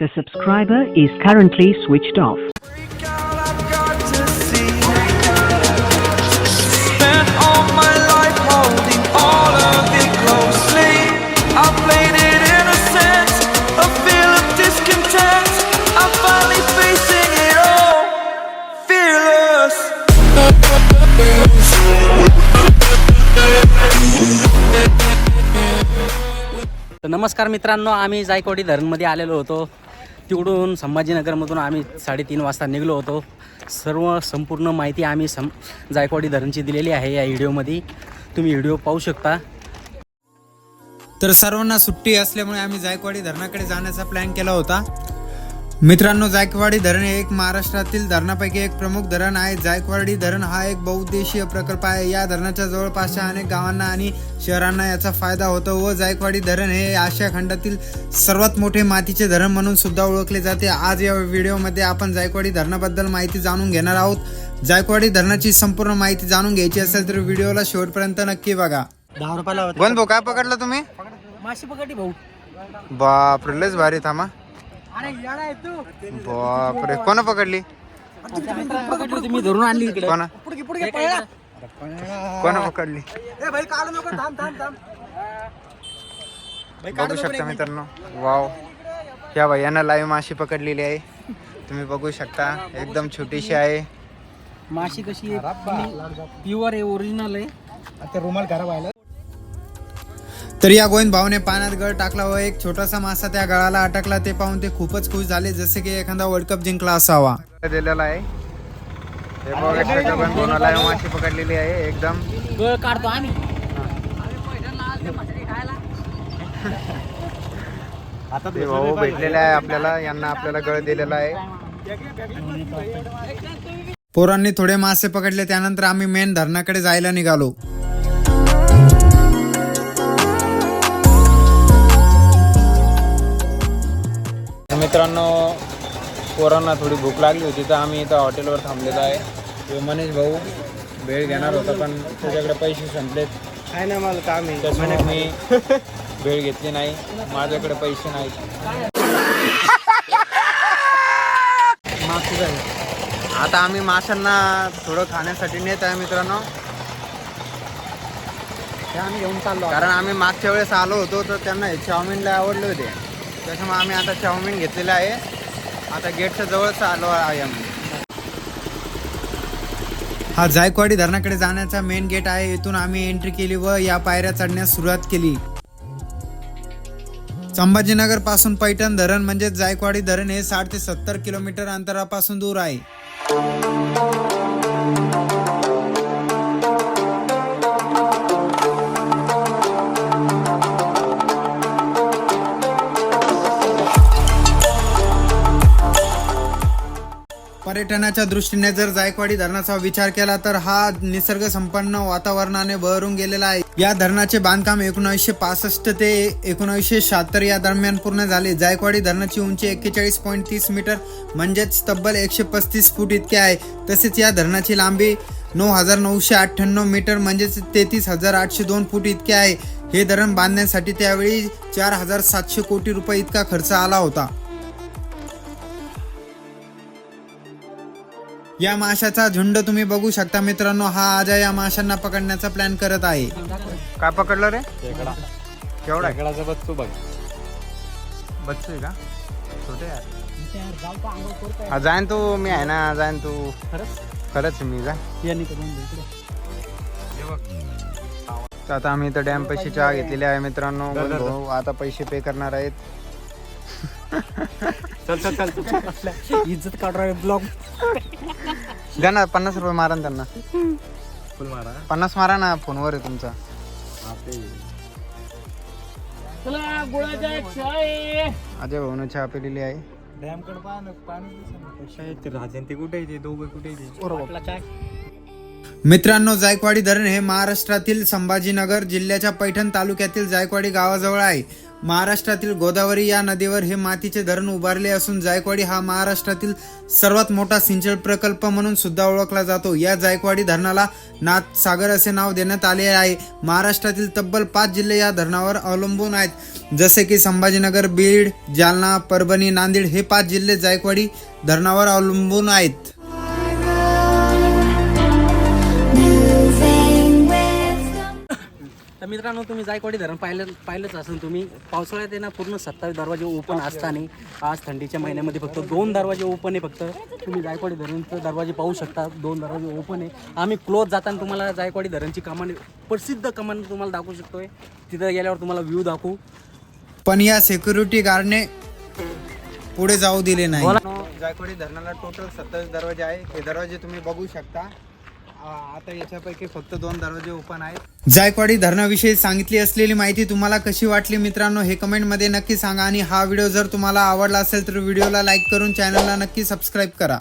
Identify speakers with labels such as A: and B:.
A: The subscriber is currently switched off.
B: Spent all my life holding all of it closely. I played it innocent, a feel of discontent. I'm finally facing it all, fearless.
C: तर नमस्कार मित्रांनो आम्ही जायकवाडी धरणमध्ये आलेलो होतो तिकडून संभाजीनगरमधून आम्ही साडेतीन वाजता निघलो होतो. सर्व संपूर्ण माहिती आम्ही सं जायकवाडी धरणची दिलेली आहे या व्हिडिओमध्ये. तुम्ही व्हिडिओ पाहू शकता.
D: तर सर्वांना सुट्टी असल्यामुळे आम्ही जायकवाडी धरणाकडे जाण्याचा प्लॅन केला होता. मित्रांनो जायकवाडी धरण हे एक महाराष्ट्रातील धरणापैकी एक प्रमुख धरण आहे. जायकवाडी धरण हा एक बहुउद्देशीय प्रकल्प आहे. या धरणाच्या जवळपासच्या अनेक गावांना आणि शहरांना याचा फायदा होतो व जायकवाडी धरण हे आशिया खंडातील सर्वात मोठे मातीचे धरण म्हणून सुद्धा ओळखले जाते. आज या व्हिडिओमध्ये आपण जायकवाडी धरणाबद्दल माहिती जाणून घेणार आहोत. जायकवाडी धरणाची संपूर्ण माहिती जाणून घ्यायची असेल तर व्हिडिओला शेवटपर्यंत नक्की बघा.
C: दहा रुपयाला
D: भाऊ काय पकडलं तुम्ही?
C: माशी पकडली भाऊ.
D: बापरे लयच भारी थांबा. बापरे कोण पकडली?
C: मी धरून आणली इकडे.
D: कोण? कोण पकडली?
C: भाई
D: बघू शकता मित्रांनो. वाव. या भैयानं लाईव्ह माशी पकडलेली आहे. तुम्ही बघू शकता एकदम छोटीशी आहे.
C: माशी कशी आहे? प्युअर आहे ओरिजिनल आहे. आता रुमाल खराब व्हायला
D: तर या गोविंद भाऊने पाण्यात गळ टाकला व एक छोटासा मासा त्या गळाला अटकला. ते पाहून ते खूपच खुश झाले जसे की एखादा वर्ल्ड कप जिंकला असावा. दिलेला आहे. हे बघा माशी पकडलेली आहे एकदम.
C: गळ काढतो आम्ही.
D: ते भाऊ भेटलेले आहे आपल्याला यांना आपल्याला गळ दिलेला आहे. पोरांनी थोडे मासे पकडले त्यानंतर आम्ही मेन धरणाकडे जायला निघालो. मित्रांनो पोरांना थोडी भूक लागली होती तर आम्ही इथं हॉटेलवर थांबलेलो आहे. तो मनीष भाऊ भेळ घेणार होता पण त्याच्याकडे पैसे संपलेत.
C: काय नाही मला काम आहे
D: त्याच्यामुळे मी भेळ घेतली नाही. माझ्याकडे पैसे नाहीत. आता आम्ही माशांना थोडं खाण्यासाठी नेत आहे मित्रांनो.
C: ते आम्ही घेऊन चाललो.
D: कारण आम्ही मागच्या वेळेस आलो होतो तर त्यांना चाऊमिनला आवडले होते. त्याच्यामुळे आम्ही आता चाऊमिन घेतलेलं आहे. आता गेटच्या जवळच आलो आहे आम्ही. हा जायकवाडी धरणाकडे जाण्याचा मेन गेट आहे. इथून आम्ही एंट्री केली व या पायऱ्या चढण्यास सुरुवात केली. संभाजीनगरपासून पैठण धरण म्हणजे जायकवाडी धरण हे साठ ते सत्तर किलोमीटर अंतरापासून दूर आहे. पर्यटनाच्या दृष्टीने जर जायकवाडी धरणाचा विचार केला तर हा निसर्ग संपन्न वातावरणाने बहरून गेलेला आहे. या धरणाचे बांधकाम एकोणीसशे पासष्ट ते एकोणीसशे शहात्तर या दरम्यान पूर्ण झाले. जायकवाडी धरणाची उंची एक्केचाळीस पॉईंट तीस मीटर म्हणजेच तब्बल एकशे पस्तीस फूट इतके आहे. तसेच या धरणाची लांबी नऊ हजार नऊशे अठ्ठ्याण्णव मीटर म्हणजेच तेहतीस हजार आठशे दोन फूट इतके आहे. हे धरण बांधण्यासाठी त्यावेळी चार हजार सातशे कोटी रुपये इतका खर्च आला होता. या माशाचा झुंड तुम्ही बघू शकता मित्रांनो. हा आज या माशांना पकडण्याचा प्लॅन करत आहे. काय पकडलं रे? केवढा?
E: खेळाचा बघतो बघ.
D: बच्चू आहे का? छोटे हा जाईन तू. मी आहे ना जाईन तू. खरंच? मी जा. आता आम्ही इथं डॅम पैसे चहा घेतलेले आहे मित्रांनो. आता पैसे पे करणार आहेत.
E: चल चल चल.
C: इज्जत काढणार ब्लॉग.
D: द्या ना पन्नास रुपये मारा ना त्यांना.
E: फुल मारा.
D: पन्नास मारा ना फोनवर आहे तुमचा. अजय भाऊन चहा पिलेली आहे.
E: डॅमकडे पाणी पाणी ते राहते ते कुठे ते? दोघं कुठे
D: मित्रांनो जायकवाडी धरण हे महाराष्ट्रातील संभाजीनगर जिल्ह्याच्या पैठण तालुक्यातील जायकवाडी गावाजवळ आहे. महाराष्ट्रातील गोदावरी या नदीवर हे मातीचे धरण उभारले असून जायकवाडी हा महाराष्ट्रातील सर्वात मोठा सिंचन प्रकल्प म्हणून सुद्धा ओळखला जातो. या जायकवाडी धरणाला नाथ सागर असे नाव देण्यात आले आहे. महाराष्ट्रातील तब्बल पाच जिल्हे या धरणावर अवलंबून आहेत. जसे की संभाजीनगर बीड जालना परभणी नांदेड हे पाच जिल्हे जायकवाडी धरणावर अवलंबून आहेत.
C: तर मित्रांनो तुम्ही जायकवाडी धरण पाहिलं पाहिलंच असेल तुम्ही. पावसाळ्यात आहे ना पूर्ण सत्तावीस दरवाजे ओपन असताना. आज थंडीच्या महिन्यामध्ये फक्त दोन दरवाजे ओपन आहे फक्त. तुम्ही जायकवाडी धरणचं दरवाजे पाहू शकता. दोन दरवाजे ओपन आहे. आम्ही क्लोज जाताना तुम्हाला जायकवाडी धरणची कमान प्रसिद्ध कमान तुम्हाला दाखवू शकतोय. तिथं गेल्यावर तुम्हाला व्ह्यू दाखवू.
D: पण या सिक्युरिटी गार्डने पुढे जाऊ दिले नाही. जायकवाडी धरणाला टोटल सत्तावीस दरवाजे आहे. हे दरवाजे तुम्ही बघू शकता. आता याच्यापैकी फक्त दोन दरवाजे ओपन आहेत. जायकवाडी धरणाविषयी सांगितली असलेली माहिती तुम्हाला कशी वाटली मित्रांनो हे कमेंटमध्ये नक्की सांगा. आणि हा व्हिडिओ जर तुम्हाला आवडला असेल तर व्हिडिओला लाईक करून चॅनलला नक्की सबस्क्राईब करा.